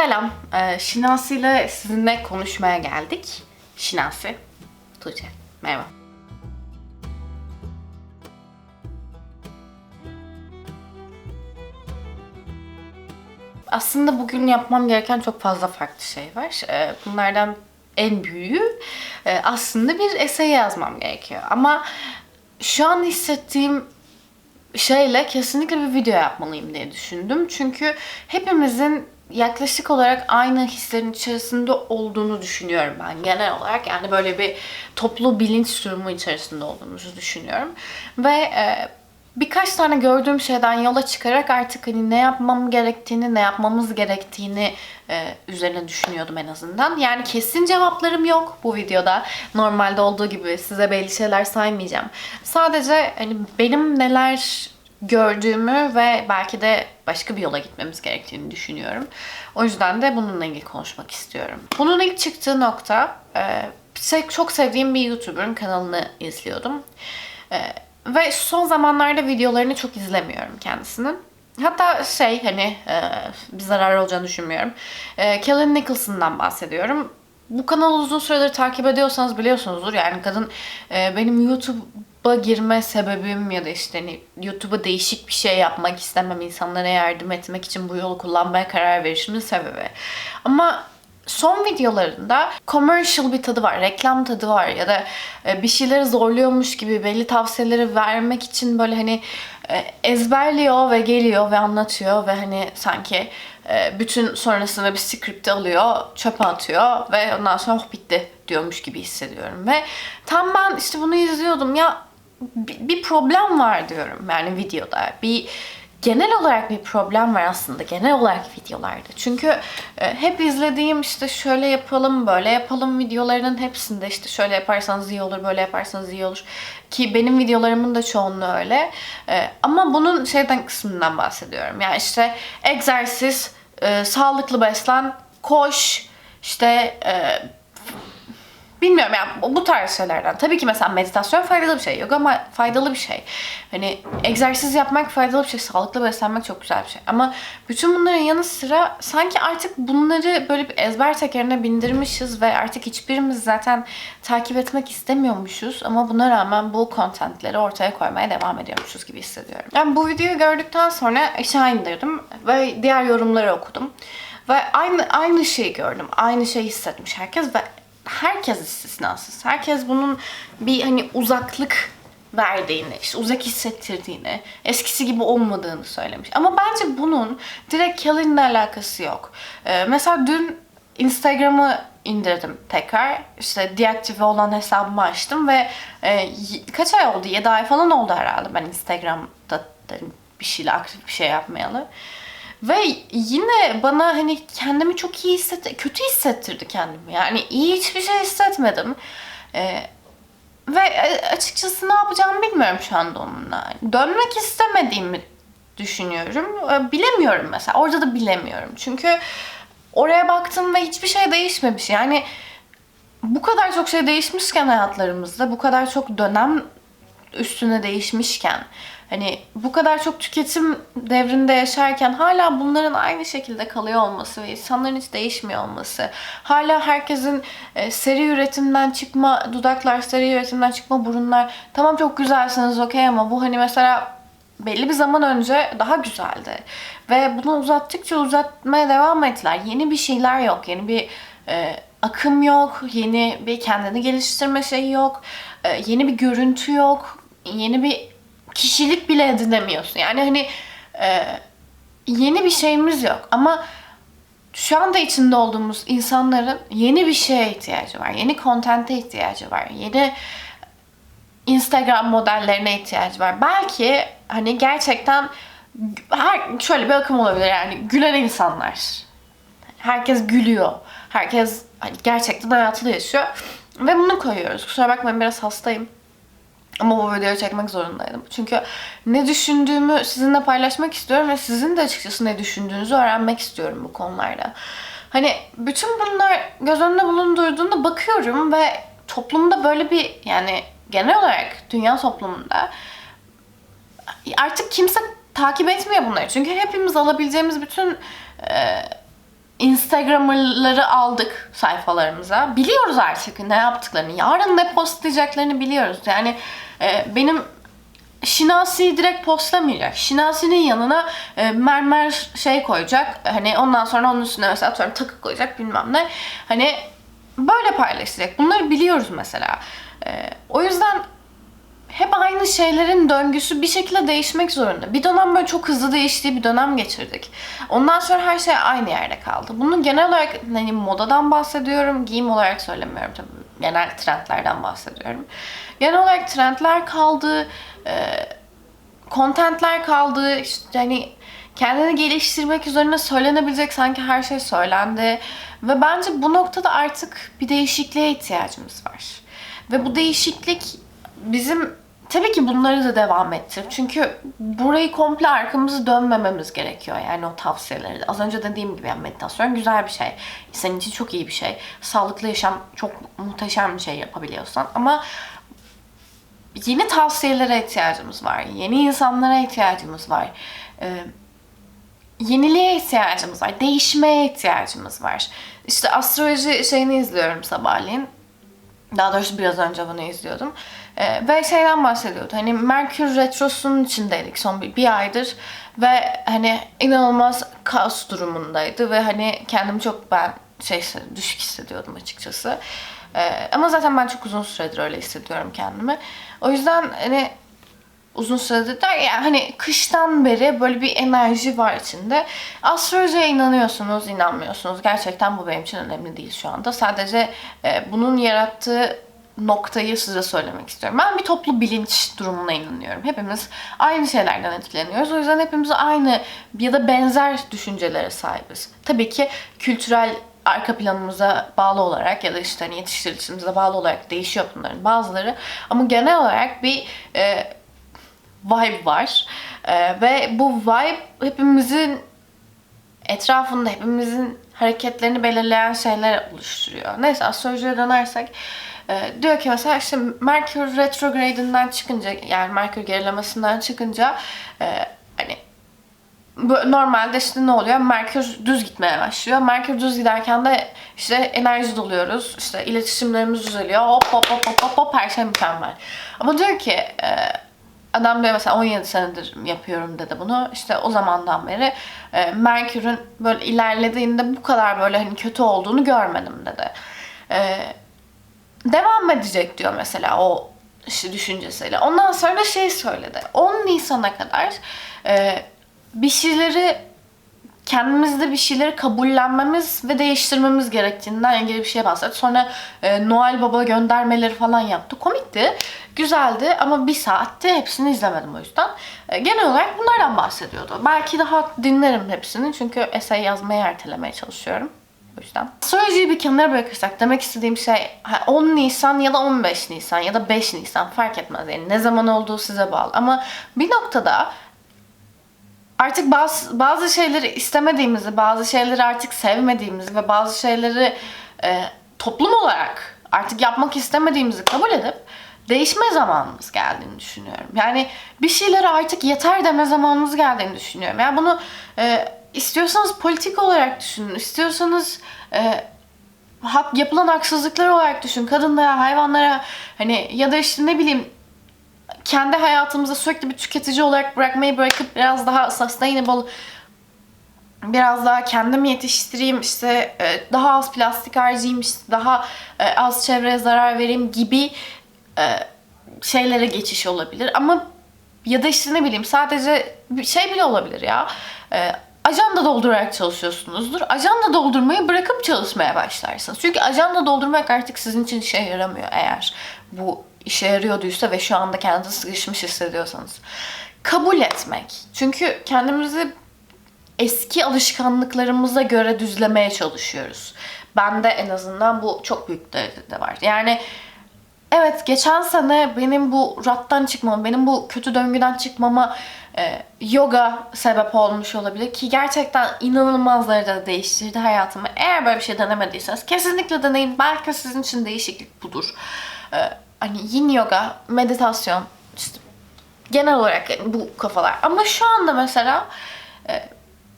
Selam. Ee, Şinasi ile sizinle konuşmaya geldik. Şinasi. Tuğçe. Merhaba. Aslında bugün yapmam gereken çok fazla farklı şey var. Ee, Bunlardan en büyüğü e, aslında bir essay yazmam gerekiyor. Ama şu an hissettiğim şeyle kesinlikle bir video yapmalıyım diye düşündüm. Çünkü hepimizin yaklaşık olarak aynı hislerin içerisinde olduğunu düşünüyorum ben genel olarak. Yani böyle bir toplu bilinç durumu içerisinde olduğumuzu düşünüyorum. Ve e, birkaç tane gördüğüm şeyden yola çıkarak artık hani ne yapmam gerektiğini, ne yapmamız gerektiğini e, üzerine düşünüyordum en azından. Yani kesin cevaplarım yok bu videoda. Normalde olduğu gibi size belli şeyler saymayacağım. Sadece hani benim neler gördüğümü ve belki de başka bir yola gitmemiz gerektiğini düşünüyorum. O yüzden de bununla ilgili konuşmak istiyorum. Bunun ilk çıktığı nokta e, çok sevdiğim bir YouTuber'ın kanalını izliyordum. E, ve son zamanlarda videolarını çok izlemiyorum kendisinin. Hatta şey hani e, bir zarar olacağını düşünmüyorum. Kellen Nicholson'dan bahsediyorum. Bu kanalı uzun süredir takip ediyorsanız biliyorsunuzdur. Yani kadın benim YouTube'a girme sebebim ya da işte hani YouTube'a değişik bir şey yapmak istemem, insanlara yardım etmek için bu yolu kullanmaya karar verişimin sebebi. Ama son videolarında commercial bir tadı var, reklam tadı var ya da e, bir şeyleri zorluyormuş gibi belli tavsiyeleri vermek için böyle hani e, ezberliyor ve geliyor ve anlatıyor ve hani sanki e, bütün sonrasında bir script alıyor, çöpe atıyor ve ondan sonra oh bitti diyormuş gibi hissediyorum ve tam ben işte bunu izliyordum ya bir, problem var diyorum yani videoda. Bir genel olarak bir problem var aslında genel olarak videolarda. Çünkü e, hep izlediğim işte şöyle yapalım, böyle yapalım videolarının hepsinde işte şöyle yaparsanız iyi olur, böyle yaparsanız iyi olur. Ki benim videolarımın da çoğunluğu öyle. E, ama bunun şeyden kısmından bahsediyorum. Yani işte egzersiz, e, sağlıklı beslen, koş, işte Bilmiyorum yani bu- tarz şeylerden. Tabii ki mesela meditasyon faydalı bir şey. Yoga ma- faydalı bir şey. Hani egzersiz yapmak faydalı bir şey. Sağlıklı beslenmek çok güzel bir şey. Ama bütün bunların yanı sıra sanki artık bunları böyle bir ezber tekerine bindirmişiz ve artık hiçbirimiz zaten takip etmek istemiyormuşuz. Ama buna rağmen bu kontentleri ortaya koymaya devam ediyormuşuz gibi hissediyorum. Yani bu videoyu gördükten sonra aşağı indirdim ve diğer yorumları okudum. Ve aynı aynı şeyi gördüm. Aynı şeyi hissetmiş herkes ve herkes istisnasız. Herkes bunun bir hani uzaklık verdiğini, işte uzak hissettirdiğini, eskisi gibi olmadığını söylemiş. Ama bence bunun direkt Kelly'nin alakası yok. Ee, mesela dün Instagram'ı indirdim tekrar. İşte deaktive olan hesabımı açtım ve e, kaç ay oldu? 7 ay falan oldu herhalde ben Instagram'da da bir şeyle aktif bir şey yapmayalı. Ve yine bana hani kendimi çok iyi hisset kötü hissettirdi kendimi. Yani iyi hiçbir şey hissetmedim. Ee, ve e, açıkçası ne yapacağımı bilmiyorum şu anda onunla. Dönmek istemediğimi düşünüyorum. Ee, Bilemiyorum mesela. Orada da bilemiyorum. Çünkü oraya baktım ve hiçbir şey değişmemiş. Yani bu kadar çok şey değişmişken hayatlarımızda, bu kadar çok dönem üstüne değişmişken hani bu kadar çok tüketim devrinde yaşarken hala bunların aynı şekilde kalıyor olması ve insanların hiç değişmiyor olması hala herkesin e, seri üretimden çıkma dudaklar seri üretimden çıkma burunlar tamam çok güzelsiniz okey ama bu hani mesela belli bir zaman önce daha güzeldi. Ve bunu uzattıkça uzatmaya devam ettiler. Yeni bir şeyler yok. Yeni bir e, akım yok. Yeni bir kendini geliştirme şeyi yok. E, yeni bir görüntü yok. Yeni bir kişilik bile edinemiyorsun. Yani hani e, yeni bir şeyimiz yok. Ama şu anda içinde olduğumuz insanların yeni bir şeye ihtiyacı var. Yeni kontente ihtiyacı var. Yeni Instagram modellerine ihtiyacı var. Belki hani gerçekten her, şöyle bir akım olabilir yani gülen insanlar. Herkes gülüyor. Herkes hani gerçekten hayatını yaşıyor. Ve bunu koyuyoruz. Kusura bakmayın biraz hastayım. Ama bu videoyu çekmek zorundaydım. Çünkü ne düşündüğümü sizinle paylaşmak istiyorum ve sizin de açıkçası ne düşündüğünüzü öğrenmek istiyorum bu konularda. Hani bütün bunlar göz önünde bulundurduğunda bakıyorum ve toplumda böyle bir yani genel olarak dünya toplumunda artık kimse takip etmiyor bunları. Çünkü hepimiz alabileceğimiz bütün e, Instagram'ları aldık sayfalarımıza. Biliyoruz artık ne yaptıklarını. Yarın ne postlayacaklarını biliyoruz. Yani e, benim Şinasi'yi direkt postlamayacak. Şinasi'nin yanına e, mermer şey koyacak. Hani ondan sonra onun üstüne mesela atıyorum takı koyacak bilmem ne. Hani böyle paylaşacak. Bunları biliyoruz mesela. E, o yüzden hep aynı şeylerin döngüsü bir şekilde değişmek zorunda. Bir dönem böyle çok hızlı değiştiği bir dönem geçirdik. Ondan sonra her şey aynı yerde kaldı. Bunu genel olarak hani modadan bahsediyorum, giyim olarak söylemiyorum tabii. Genel trendlerden bahsediyorum. Genel olarak trendler kaldı, e, contentler kaldı, işte hani kendini geliştirmek üzerine söylenebilecek sanki her şey söylendi. Ve bence bu noktada artık bir değişikliğe ihtiyacımız var. Ve bu değişiklik bizim tabii ki bunları da devam ettir. Çünkü burayı komple arkamızı dönmememiz gerekiyor. Yani o tavsiyeleri. Az önce dediğim gibi yani meditasyon güzel bir şey. Senin için çok iyi bir şey. Sağlıklı yaşam çok muhteşem bir şey yapabiliyorsan. Ama yeni tavsiyelere ihtiyacımız var. Yeni insanlara ihtiyacımız var. Ee, yeniliğe ihtiyacımız var. Değişmeye ihtiyacımız var. İşte astroloji şeyini izliyorum sabahleyin. Daha doğrusu biraz önce bunu izliyordum. Ee, ve şeyden bahsediyordu. Hani Merkür Retrosu'nun içindeydik son bir, bir aydır. Ve hani inanılmaz kaos durumundaydı. Ve hani kendimi çok ben şey düşük hissediyordum açıkçası. Ee, ama zaten ben çok uzun süredir öyle hissediyorum kendimi. O yüzden hani uzun süredir der yani hani kıştan beri böyle bir enerji var içinde. Astrolojiye inanıyorsunuz, inanmıyorsunuz. Gerçekten bu benim için önemli değil şu anda. Sadece e, bunun yarattığı noktayı size söylemek istiyorum. Ben bir toplu bilinç durumuna inanıyorum. Hepimiz aynı şeylerden etkileniyoruz. O yüzden hepimiz aynı ya da benzer düşüncelere sahibiz. Tabii ki kültürel arka planımıza bağlı olarak ya da işte hani yetiştiricimize bağlı olarak değişiyor bunların bazıları. Ama genel olarak bir e, vibe var. E, ve bu vibe hepimizin etrafında hepimizin hareketlerini belirleyen şeyler oluşturuyor. Neyse astrolojiye dönersek e, diyor ki mesela işte Merkür retrograde'inden çıkınca yani Merkür gerilemesinden çıkınca e, hani normalde işte ne oluyor? Merkür düz gitmeye başlıyor. Merkür düz giderken de işte enerji doluyoruz. İşte iletişimlerimiz düzeliyor. Hop hop hop hop hop, hop her şey mükemmel. Ama diyor ki e, adam diyor mesela 17 senedir yapıyorum dedi bunu. İşte o zamandan beri e, Merkür'ün böyle ilerlediğinde bu kadar böyle hani kötü olduğunu görmedim dedi. E, devam edecek diyor mesela o işte düşüncesiyle. Ondan sonra şey söyledi. 10 Nisan'a kadar e, bir şeyleri kendimizde bir şeyleri kabullenmemiz ve değiştirmemiz gerektiğinden ilgili bir şeye bahsetti. Sonra e, Noel Baba göndermeleri falan yaptı. Komikti, güzeldi ama bir saatti. Hepsini izlemedim o yüzden. E, genel olarak bunlardan bahsediyordu. Belki daha dinlerim hepsini çünkü essay yazmayı ertelemeye çalışıyorum. O yüzden. Astrolojiyi bir kenara bırakırsak demek istediğim şey 10 Nisan ya da 15 Nisan ya da 5 Nisan fark etmez. Yani ne zaman olduğu size bağlı. Ama bir noktada artık bazı, bazı şeyleri istemediğimizi, bazı şeyleri artık sevmediğimizi ve bazı şeyleri e, toplum olarak artık yapmak istemediğimizi kabul edip değişme zamanımız geldiğini düşünüyorum. Yani bir şeylere artık yeter deme zamanımız geldiğini düşünüyorum. Yani bunu e, istiyorsanız politik olarak düşünün, istiyorsanız e, hak yapılan haksızlıklar olarak düşün. Kadınlara, hayvanlara hani ya da işte ne bileyim kendi hayatımızda sürekli bir tüketici olarak bırakmayı bırakıp biraz daha sustainable biraz daha kendim yetiştireyim işte e, daha az plastik harcayayım işte daha e, az çevreye zarar vereyim gibi e, şeylere geçiş olabilir. Ama ya da işte ne bileyim sadece şey bile olabilir ya ajanda doldurarak çalışıyorsunuzdur. Ajanda doldurmayı bırakıp çalışmaya başlarsınız. Çünkü ajanda doldurmak artık sizin için işe yaramıyor eğer bu işe yarıyorduysa ve şu anda kendinizi sıkışmış hissediyorsanız. Kabul etmek. Çünkü kendimizi eski alışkanlıklarımıza göre düzlemeye çalışıyoruz. Bende en azından bu çok büyük derecede var. Yani evet geçen sene benim bu rattan çıkmam, benim bu kötü döngüden çıkmama e, yoga sebep olmuş olabilir ki gerçekten inanılmaz derecede değiştirdi hayatımı. Eğer böyle bir şey denemediyseniz kesinlikle deneyin. Belki sizin için değişiklik budur. E, hani yin yoga, meditasyon, işte genel olarak yani bu kafalar. Ama şu anda mesela e,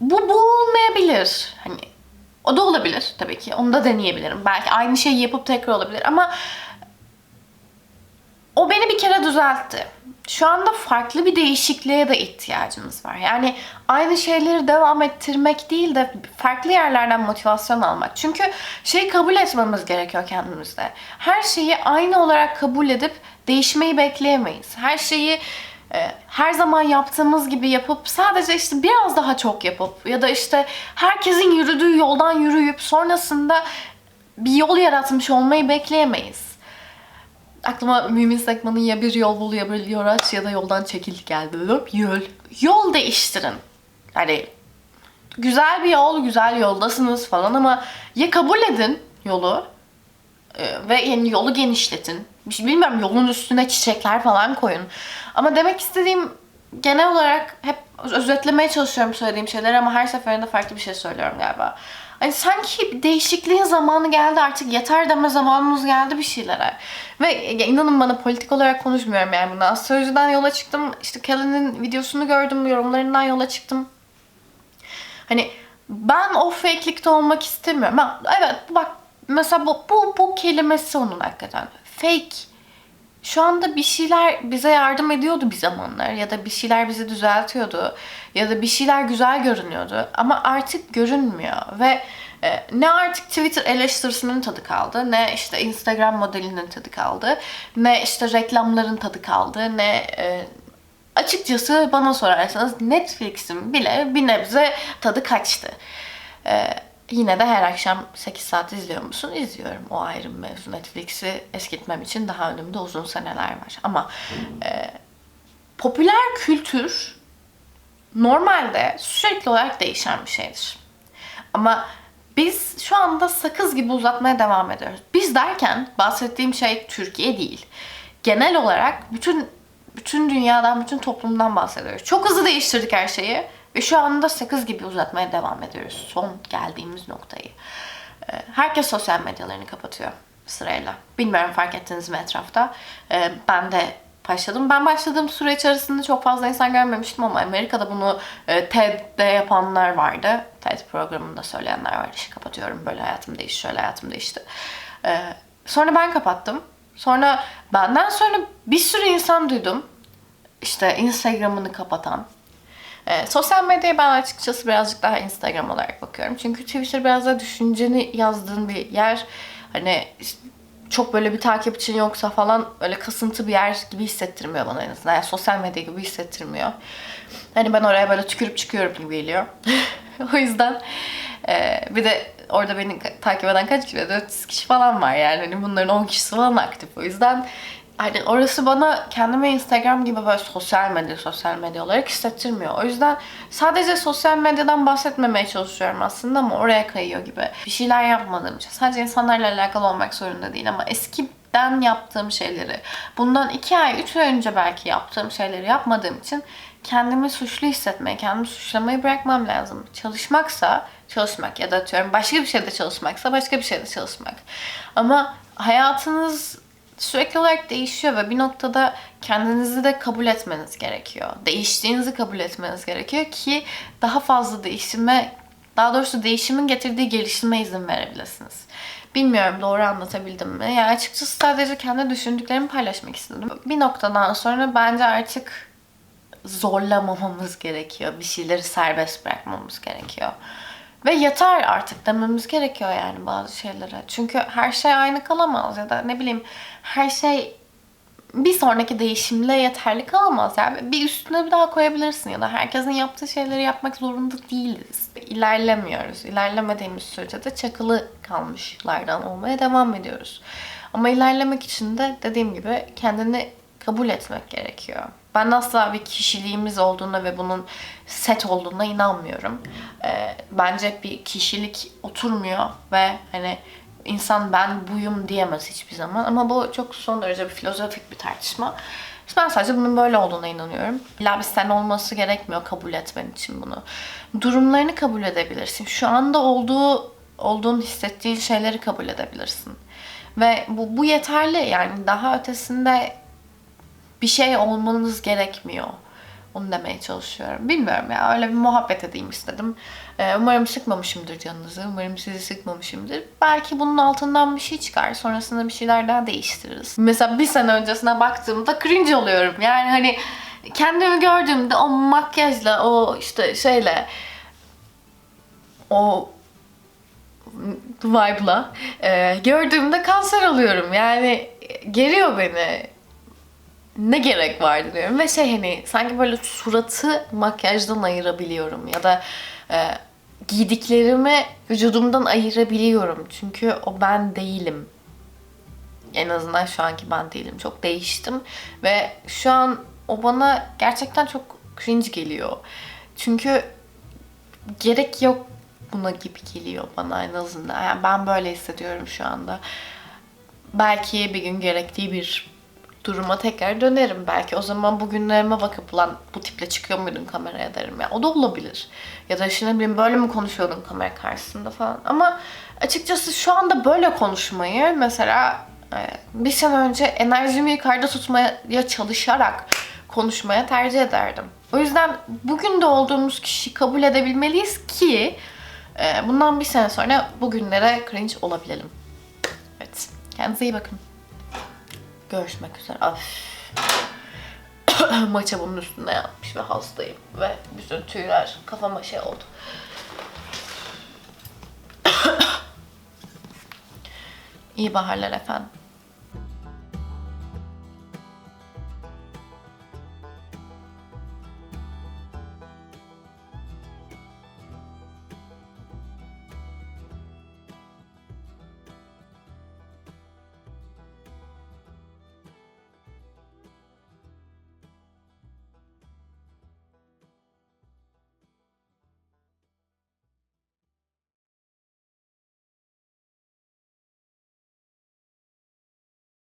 bu bu olmayabilir. Hani O da olabilir tabii ki. Onu da deneyebilirim. Belki aynı şeyi yapıp tekrar olabilir ama o beni bir kere düzeltti. Şu anda farklı bir değişikliğe de ihtiyacımız var. Yani aynı şeyleri devam ettirmek değil de farklı yerlerden motivasyon almak. Çünkü şeyi kabul etmemiz gerekiyor kendimizde. Her şeyi aynı olarak kabul edip değişmeyi bekleyemeyiz. Her şeyi e, her zaman yaptığımız gibi yapıp sadece işte biraz daha çok yapıp ya da işte herkesin yürüdüğü yoldan yürüyüp sonrasında bir yol yaratmış olmayı bekleyemeyiz. Aklıma Mümin Sekman'ın ya bir yol bul ya bir yol aç ya da yoldan çekil geldi. Yol. Yol değiştirin. Hani güzel bir yol, güzel yoldasınız falan ama ya kabul edin yolu e, ve yani yolu genişletin. Şey bilmiyorum yolun üstüne çiçekler falan koyun. Ama demek istediğim genel olarak hep özetlemeye çalışıyorum söylediğim şeyleri ama her seferinde farklı bir şey söylüyorum galiba. Hani sanki değişikliğin zamanı geldi artık yeter deme zamanımız geldi bir şeylere. Ve inanın bana politik olarak konuşmuyorum yani bunu. Astrolojiden yola çıktım. İşte Kelly'nin videosunu gördüm. Yorumlarından yola çıktım. Hani ben o fake'likte olmak istemiyorum. Ben, evet bak mesela bu, bu, bu kelimesi onun hakikaten. Fake. Şu anda bir şeyler bize yardım ediyordu bir zamanlar ya da bir şeyler bizi düzeltiyordu ya da bir şeyler güzel görünüyordu ama artık görünmüyor ve e, ne artık Twitter eleştirisinin tadı kaldı, ne işte Instagram modelinin tadı kaldı, ne işte reklamların tadı kaldı, ne e, açıkçası bana sorarsanız Netflix'in bile bir nebze tadı kaçtı. E, yine de her akşam 8 saat izliyor musun? İzliyorum. O ayrı bir mevzu. Netflix'i eskitmem için daha önümde uzun seneler var. Ama e, popüler kültür normalde sürekli olarak değişen bir şeydir. Ama biz şu anda sakız gibi uzatmaya devam ediyoruz. Biz derken bahsettiğim şey Türkiye değil. Genel olarak bütün bütün dünyadan, bütün toplumdan bahsediyoruz. Çok hızlı değiştirdik her şeyi ve şu anda sakız gibi uzatmaya devam ediyoruz. Son geldiğimiz noktayı. Ee, herkes sosyal medyalarını kapatıyor sırayla. Bilmiyorum fark ettiniz mi etrafta. Ee, ben de başladım. Ben başladığım süre içerisinde çok fazla insan görmemiştim ama Amerika'da bunu e, TED'de yapanlar vardı. TED programında söyleyenler var. İşte kapatıyorum böyle hayatım değişti, şöyle hayatım değişti. Ee, sonra ben kapattım. Sonra benden sonra bir sürü insan duydum. İşte Instagram'ını kapatan. Ee, sosyal medyaya ben açıkçası birazcık daha Instagram olarak bakıyorum. Çünkü Twitter biraz daha düşünceni yazdığın bir yer. Hani çok böyle bir takipçin yoksa falan öyle kasıntı bir yer gibi hissettirmiyor bana en azından. Yani sosyal medya gibi hissettirmiyor. Hani ben oraya böyle tükürüp çıkıyorum gibi geliyor. o yüzden e, bir de orada beni takip eden kaç kişi? 400 kişi falan var yani. Hani bunların 10 kişisi falan aktif. O yüzden hani orası bana kendime Instagram gibi böyle sosyal medya, sosyal medya olarak hissettirmiyor. O yüzden sadece sosyal medyadan bahsetmemeye çalışıyorum aslında ama oraya kayıyor gibi. Bir şeyler yapmadığım için. Sadece insanlarla alakalı olmak zorunda değil ama eskiden yaptığım şeyleri, bundan iki ay, üç ay önce belki yaptığım şeyleri yapmadığım için kendimi suçlu hissetmeye, kendimi suçlamayı bırakmam lazım. Çalışmaksa çalışmak ya da atıyorum başka bir şeyde çalışmaksa başka bir şeyde çalışmak. Ama hayatınız sürekli olarak değişiyor ve bir noktada kendinizi de kabul etmeniz gerekiyor. Değiştiğinizi kabul etmeniz gerekiyor ki daha fazla değişime, daha doğrusu değişimin getirdiği gelişime izin verebilirsiniz. Bilmiyorum doğru anlatabildim mi? Yani açıkçası sadece kendi düşündüklerimi paylaşmak istedim. Bir noktadan sonra bence artık zorlamamamız gerekiyor. Bir şeyleri serbest bırakmamız gerekiyor. Ve yeter artık dememiz gerekiyor yani bazı şeylere. Çünkü her şey aynı kalamaz ya da ne bileyim her şey bir sonraki değişimle yeterli kalamaz. Yani bir üstüne bir daha koyabilirsin ya da herkesin yaptığı şeyleri yapmak zorunda değiliz. İlerlemiyoruz. İlerlemediğimiz sürece de çakılı kalmışlardan olmaya devam ediyoruz. Ama ilerlemek için de dediğim gibi kendini kabul etmek gerekiyor. Ben asla bir kişiliğimiz olduğuna ve bunun set olduğuna inanmıyorum. Ee, bence bir kişilik oturmuyor ve hani insan ben buyum diyemez hiçbir zaman. Ama bu çok son derece bir filozofik bir tartışma. İşte ben sadece bunun böyle olduğuna inanıyorum. İlla bir sen olması gerekmiyor kabul etmen için bunu. Durumlarını kabul edebilirsin. Şu anda olduğu olduğun hissettiğin şeyleri kabul edebilirsin. Ve bu, bu yeterli yani daha ötesinde bir şey olmanız gerekmiyor. Onu demeye çalışıyorum. Bilmiyorum ya öyle bir muhabbet edeyim istedim. Ee, umarım sıkmamışımdır canınızı. Umarım sizi sıkmamışımdır. Belki bunun altından bir şey çıkar. Sonrasında bir şeyler daha değiştiririz. Mesela bir sene öncesine baktığımda cringe oluyorum. Yani hani kendimi gördüğümde o makyajla, o işte şeyle, o vibe'la e, gördüğümde kanser oluyorum. Yani geriyor beni. Ne gerek vardı diyorum. Ve şey hani sanki böyle suratı makyajdan ayırabiliyorum. Ya da e, giydiklerimi vücudumdan ayırabiliyorum. Çünkü o ben değilim. En azından şu anki ben değilim. Çok değiştim. Ve şu an o bana gerçekten çok cringe geliyor. Çünkü gerek yok buna gibi geliyor bana en azından. Yani ben böyle hissediyorum şu anda. Belki bir gün gerektiği bir duruma tekrar dönerim. Belki o zaman bugünlerime bakıp lan bu tiple çıkıyor muydun kameraya derim ya. O da olabilir. Ya da işte ne bileyim böyle mi konuşuyordun kamera karşısında falan. Ama açıkçası şu anda böyle konuşmayı mesela e, bir sene önce enerjimi yukarıda tutmaya çalışarak konuşmaya tercih ederdim. O yüzden bugün de olduğumuz kişiyi kabul edebilmeliyiz ki e, bundan bir sene sonra bugünlere cringe olabilelim. Evet. Kendinize iyi bakın. Görüşmek üzere. Af. Maça bunun üstünde yapmış ve hastayım. Ve bütün tüyler kafama şey oldu. iyi baharlar efendim.